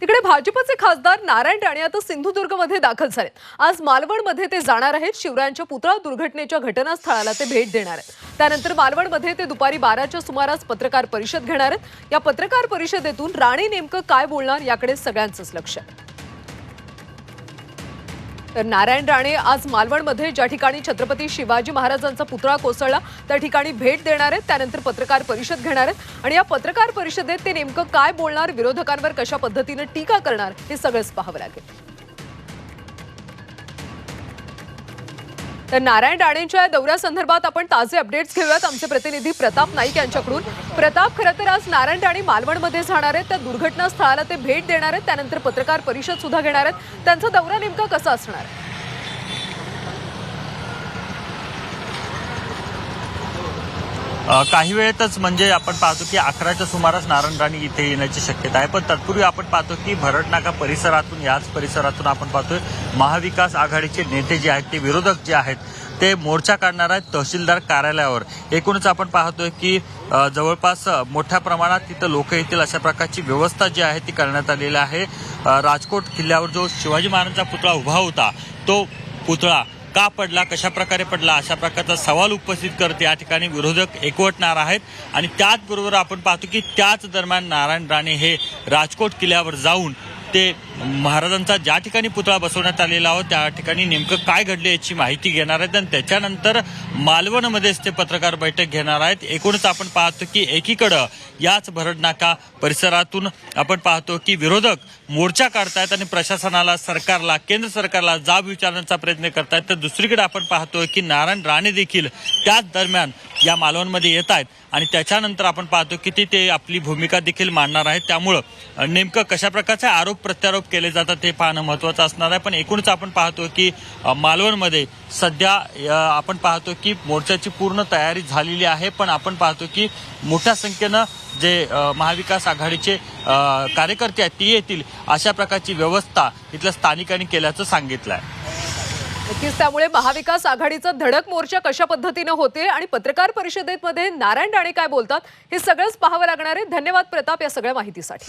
तिकडे भाजपचे खासदार नारायण राणे आता सिंधुदुर्गमध्ये दाखल झाले आज मालवणमध्ये ते जाणार आहेत. शिवरायांच्या पुतळा दुर्घटनेच्या घटनास्थळाला ते भेट देणार आहेत. त्यानंतर मालवणमध्ये ते दुपारी बाराच्या सुमारास पत्रकार परिषद घेणार आहेत. या पत्रकार परिषदेतून राणे नेमकं काय बोलणार याकडे सगळ्यांचंच लक्ष आहे. तर नारायण राणे आज मालवणमध्ये ज्या ठिकाणी छत्रपती शिवाजी महाराजांचा पुतळा कोसळला त्या ठिकाणी भेट देणार आहेत. त्यानंतर पत्रकार परिषद घेणार आहेत. आणि या पत्रकार परिषदेत ते नेमकं काय बोलणार विरोधकांवर कशा पद्धतीनं टीका करणार हे सगळंच पाहावं लागेल. तर नारायण राणेंच्या या दौऱ्यासंदर्भात आपण ताजे अपडेट्स घेऊयात. आमचे प्रतिनिधी प्रताप नाईक यांच्याकडून. प्रताप खरं तर आज नारायण राणे मालवणमध्ये जाणार आहेत. त्या दुर्घटना स्थळाला ते भेट देणार आहेत. त्यानंतर पत्रकार परिषद सुद्धा घेणार आहेत. त्यांचा दौरा नेमका कसा असणार? आहे? काही वेळेतच म्हणजे आपण पाहतो की अकराच्या सुमारास नारायण राणे इथे येण्याची शक्यता आहे. पण तत्पूर्वी आपण पाहतो की भरडनाका परिसरातून याच परिसरातून आपण पाहतोय महाविकास आघाडीचे नेते जे आहेत ते विरोधक जे आहेत ते मोर्चा काढणार आहेत तहसीलदार कार्यालयावर. एकूणच आपण पाहतोय की जवळपास मोठ्या प्रमाणात तिथं लोक येतील अशा प्रकारची व्यवस्था जी आहे ती करण्यात आलेली आहे. राजकोट किल्ल्यावर जो शिवाजी महाराजांचा पुतळा उभा होता तो पुतळा का पडला कशा प्रकारे पडला अशा प्रकारचा सवाल उपस्थित करत. या ठिकाणी विरोधक एकवटणार आहेत. आणि त्याचबरोबर आपण पाहतो की त्याच दरम्यान नारायण राणे हे राजकोट किल्ल्यावर जाऊन ते महाराजांचा ज्या ठिकाणी पुतळा बसवण्यात आलेला आहोत त्या ठिकाणी नेमकं काय घडले याची माहिती घेणार आहेत आणि त्याच्यानंतर मालवणमध्येच ते पत्रकार बैठक घेणार आहेत. एकूणच आपण पाहतो की एकीकडं याच भरडनाका परिसरातून आपण पाहतो की विरोधक मोर्चा काढतायत आणि प्रशासनाला सरकारला केंद्र सरकारला जाब विचारण्याचा प्रयत्न करतायत. तर दुसरीकडे आपण पाहतो की नारायण राणे देखील त्याच दरम्यान या मालवणमध्ये येत आहेत आणि त्याच्यानंतर आपण पाहतो की ते ते आपली भूमिका देखील मांडणार आहेत. त्यामुळं नेमकं कशा प्रकारचे आरोप प्रत्यारोप केले जातात ते पाहणं महत्वाचं असणार आहे. पण एकूणच आपण पाहतो की मालवणमध्ये सध्या आपण पाहतो की मोर्चाची पूर्ण तयारी झालेली आहे. पण आपण पाहतो की मोठ्या संख्येनं जे महाविकास आघाडीचे कार्यकर्ते आहेत ते येतील अशा प्रकारची व्यवस्था इथल्या स्थानिकांनी केल्याचं सांगितलं आहे नक्कीच त्यामुळे महाविकास आघाडीचा धडक मोर्चा कशा पद्धतीनं होते आणि पत्रकार परिषदेमध्ये नारायण राणे काय बोलतात हे सगळंच पाहावं लागणार आहे. धन्यवाद प्रताप या सगळ्या माहितीसाठी.